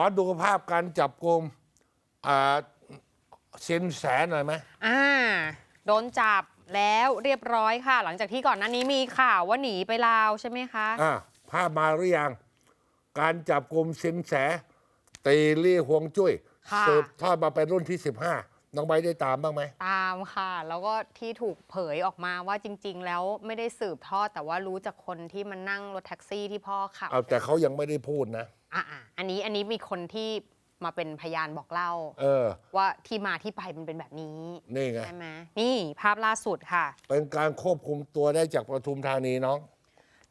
อดูภาพการจับกลุ่มอ่าเซนแสหน่อยไหมอ่าโดนจับแล้วเรียบร้อยค่ะ หลังจากที่ก่อนหน้านี้มีข่าวว่าหนีไปลาวใช่ไหมคะ อ่าภาพมาหรือยัง การจับกลุ่มเซนแสตีลี่หวงจุ้ยค่ะ สืบทอดมาเป็นรุ่นที่15 น้องใบร์ทได้ตามบ้างไหม ตามค่ะ แล้วก็ที่ถูกเผยออกมาว่าจริง ๆ แล้วไม่ได้สืบทอด แต่ว่ารู้จากคนที่มันนั่งรถแท็กซี่ที่พ่อขับเอาแต่เขายังไม่ได้พูดนะ อะอะอันนี้อันนี้มีคนที่มาเป็นพยานบอกเล่า เออ ว่าที่มาที่ไปมันเป็นแบบนี้นี่ไง ใช่ไหมนี่ภาพล่าสุดค่ะ เป็นการควบคุมตัวได้จากปทุมธานีน้อง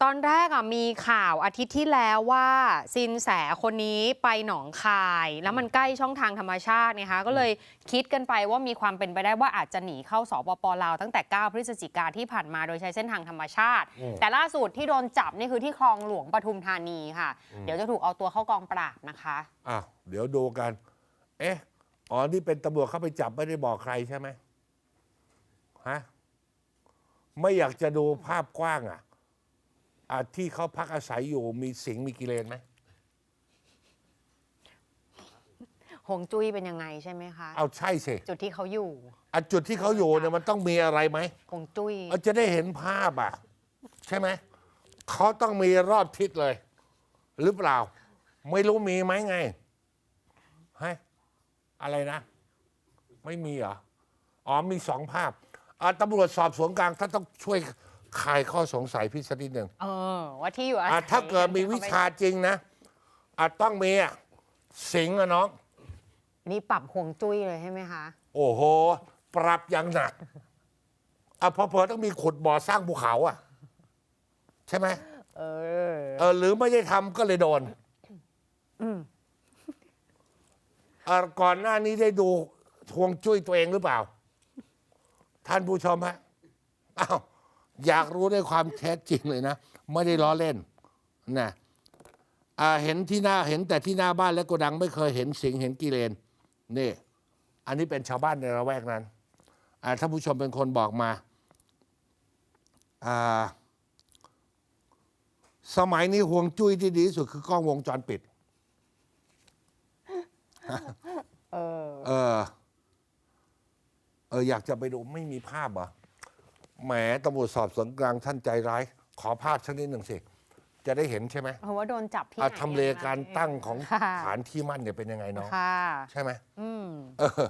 ตอนแรกอะมีข่าวอาทิตย์ที่แล้วว่าซินแสคนนี้ไปหนองคาย แล้วมันใกล้ช่องทางธรรมชาตินะคะก็เลยคิดกันไปว่ามีความเป็นไปได้ว่าอาจจะหนีเข้าสปปลาวตั้งแต่ 9 พฤศจิกาที่ผ่านมาโดยใช้เส้นทางธรรมชาติอืมแต่ล่าสุดที่โดนจับนี่คือที่คลองหลวงปทุมธานีค่ะ เดี๋ยวจะถูกเอาตัวเข้ากองปราบนะคะอ้าวเดี๋ยวดูกัน เอ๊ะอ๋อนี่เป็นตำรวจเข้าไปจับไม่ได้บอกใครใช่ไหมฮะไม่อยากจะดูภาพกว้างอะอะ ที่เขาพักอาศัยอยู่มีสิงมีกิเลนไหมหงจุ้ยเป็นยังไงใช่ไหมคะ เอาใช่สิจุดที่เขาอยู่อะจุดที่เขาอยู่เนี่ยมันต้องมีอะไรไหมหงจุ้ยเอาจะได้เห็นภาพอะ ใช่ไหมเขาต้องมีรอบทิศเลย หรือเปล่า ไม่รู้มีไหมไงฮะอะไรนะ ไม่มีเหรออ๋อมีสองภาพอะตำรวจสอบสวนกลางท่านต้องช่วย คลายข้อสงสัยพี่สักนิดหนึ่งเออว่าที่อยู่อาอะศัยถ้าเกิดมีวิชาจริงนะอะต้องมีอะสิงห์อะน้อง นี่ปรับหวงจุ้ยเลยใช่ไหมคะ โอ้โห ปรับอย่างหนักอะพอเพอๆต้องมีขุดบ่อสร้างภูเขาอะ ใช่ไหมเออ เออหรือไม่ได้ทำก็เลยโดนอืม เอ่อก่อนหน้านี้ได้ดูทวงจุ้ยตัวเองหรือเปล่า ท่านผู้ชมฮะอ้าว อยากรู้ด้วยความแท้จริงเลยนะ ไม่ได้ล้อเล่นนะอ่าเห็นที่หน้าเห็นแต่ที่หน้าบ้านและโกดังไม่เคยเห็นสิงเห็นกิเลนนี่ อันนี้เป็นชาวบ้านในระแวกนั้นอ่าท่านผู้ชมเป็นคนบอกมาอ่าสมัยนี้ห่วงจุ้ยที่ดีที่สุดคือกล้องวงจรปิดเออ เออเอออยากจะไปดูไม่มีภาพเหรอ แหมตำรวจสอบสวนกลางท่านใจร้าย ขอภาพสักนิดหนึ่งสิ จะได้เห็นใช่ไหมเพราะว่าโดนจับที่อะไหนทำเลการตั้งของค่ะฐานที่มั่นเนี่ยเป็นยังไงเนาะค่ะ ใช่ไหมอืม เออ